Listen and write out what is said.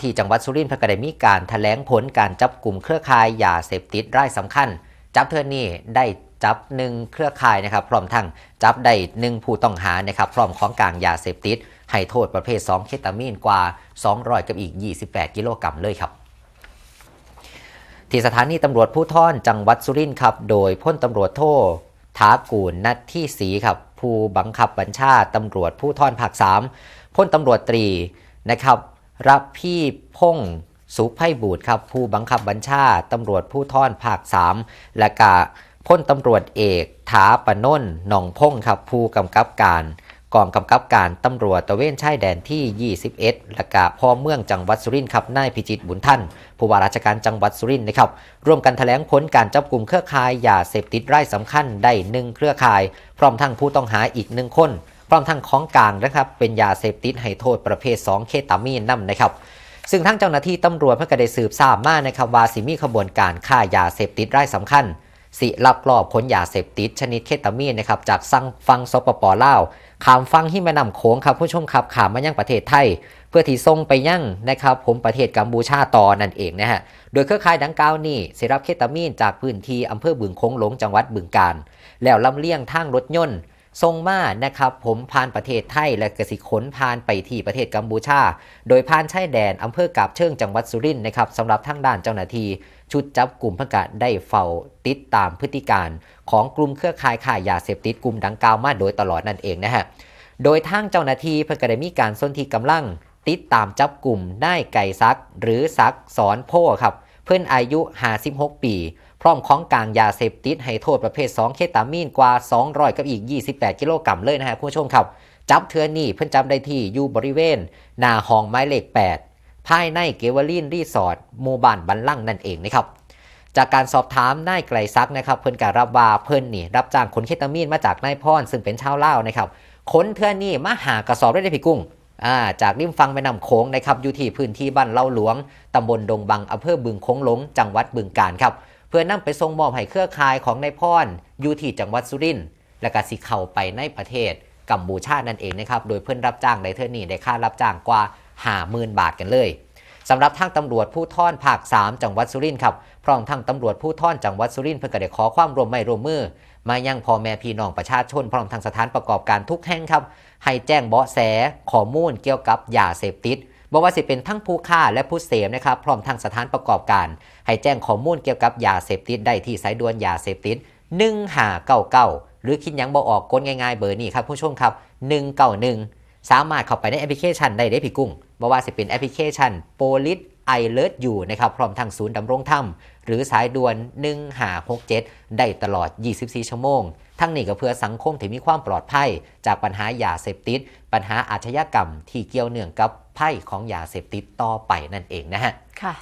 ที่จังหวัดสุรินทร์เพนก็ได้มีการแถลงผลการจับกลุ่มเครือข่ายยาเสพติดรายสำคัญ จับเทือนี้ได้จับหนึ่งเครือข่ายนะครับ พร้อมทั้งจับได้หนึ่งผู้ต้องหานะครับ พร้อมของกลางยาเสพติด ให้โทษประเภท 2 เคตามีนกว่า 200 กับอีก 28 กิโลกรัมเลยครับที่สถานีตำรวจผู้ท่อนจังหวัดสุรินทร์ครับ โดยพ้นตำรวจโทถากูลนัทที่ศรีครับผู้บังคับบัญชาตำรวจผู้ท่อนภาค3พ้นตำรวจตรีนะครับ รับพี่พงศ์สุไพบูรณ์ครับ ผู้บังคับบัญชาตำรวจผู้ท่อนภาค 3 และกะพ้นตำรวจเอกถาปนนหนองพงศ์ครับผู้กำกับการกองกำกับการตำรวจตะเวนชายแดนที่ 21 และกะพ่อเมืองจังหวัดสุรินทร์ครับ นายพิจิตบุญท่าน ผู้ว่าราชการจังหวัดสุรินทร์นะครับ ร่วมกันแถลงผลการจับกลุ่มเครือข่ายยาเสพติดรายสำคัญได้หนึ่งเครือข่าย พร้อมทั้งผู้ต้องหาอีกหนึ่งคน พร้อมทั้งของกลางนะครับเป็นยาเสพติดให้โทษประเภท 2 เคตามีนนํนนะครับซึ่งทั้งเจ้าหน้าที่ตำรวจเพื่อก็ได้สืบทราบมานะครับว่าสิมีขบวนการฆ่ายาเสพติดรายสำคัญ สิลักลอบขนยาเสพติดชนิดเคตามีนนะครับจากสั่งฟังสปปลาวขามฟังที่แม่น้ำโขงครับผู้ชมครับขามมายังประเทศไทย เพื่อที่ส่งไปยังนะครับ ผมประเทศกัมพูชาต่อนั่นเองนะฮะโดยเครือข่ายดังกล่าวนี้สิรับเคตามีนจากพื้นที่อำเภอบึงโขงหลงจังหวัดบึงกาฬแล้วลำเลียงทางรถยนต์ ส่งมานะครับผมผ่านประเทศไทยและกสิขนผ่านไปที่ประเทศกัมพูชา โดยผ่านชายแดนอำเภอกาบเชิงจังหวัดสุรินทร์นะครับสำหรับทางด้านเจ้าหน้าที่ชุดจับกลุ่มพื่อกาได้เฝ้าติดตามพฤติการ ของกลุ่มเครือข่ายขายยาเสพติดกลุ่มดังกล่าวมาโดยตลอดนั่นเองนะฮะโดยทางเจ้าหน้าที่เพื่อก็ได้มีการสนธิกำลัง ติดตามจับกลุ่มได้ไก่ซัก หรือซักสอนโพครับ เพื่อนอายุ 56 ปีพร้อมของกลางยาเสพติดให้โทษประเภท 2 เคตามีนกว่า 200 กับอีก 28 กิโลกรัมเลยนะฮะคุณผู้ชมครับ จับเทือนี่เพื่อนจำได้ที่อยู่บริเวณ หนาห้องไม้เลข 8 ภายในเกวลินรีสอร์ทหมู่บ้านบันลังนั่นเองนะครับจากการสอบถามนายไกลซักนะครับเพิ่นการรับว่าเพิ่นนี่รับจ้างขนเคตามีนมาจากนายพรซึ่งเป็นชาวลาวนะครับขนเทื่อนี่มาหากระสอบได้ในพี่กุ้งาจากริมฟังแม่น้ำโขงนะครับอยู่ที่พื้นที่บ้านเล่าหลวงตำบลดงบังอำเภอบึงโขงหลง จังหวัดบึงกาฬครับ เพื่อนำไปส่งมอบให้เครือข่ายของนายพรอยู่ที่จังหวัดสุรินทร์และก็สิเข้าไปในประเทศกัมพูชานั่นเองนะครับโดยเพื่อนรับจ้างในเทอนี่ได้ค่ารับจ้างกว่าห้าหมื่นบาทกันเลยสำหรับทางตำรวจผู้ท่อนภาค 3 จังหวัดสุรินทร์ครับพร้อมทางตำรวจผู้ท่อนจังหวัดสุรินทร์เพื่อก็ได้ขอความร่วมไมือร่วมมือ มายังพ่อแม่พี่น้องประชาชน พร้อมทางสถานประกอบการทุกแห่งครับ ให้แจ้งเบาะแสข้อมูลเกี่ยวกับยาเสพติด บอกว่าสิเป็นทั้งผู้ฆ่าและผู้เสพนะครับพร้อมทางสถานประกอบการ ให้แจ้งข้อมูลเกี่ยวกับยาเสพติดได้ที่สายด่วนยาเสพติด1599 หรือคิดยังบ่ออกกดง่ายๆเบอร์นี้ครับผู้ชมครับ 191 สามารถเข้าไปในแอปพลิเคชันได้ได้พี่กุ้งบ่ว่าจะเป็นแอปพลิเคชันโปลิสไอเลิศอยู่นะครับพร้อมทางศูนย์ดำรงธรรม หรือสายด่วน 1567 ได้ตลอด 24 ชั่วโมง ทั้งนี้ก็เพื่อสังคมที่มีความปลอดภัย จากปัญหายาเสพติด ปัญหาอาชญากรรมที่เกี่ยวเนื่องกับภัยของยาเสพติดต่อไปนั่นเองนะฮะค่ะ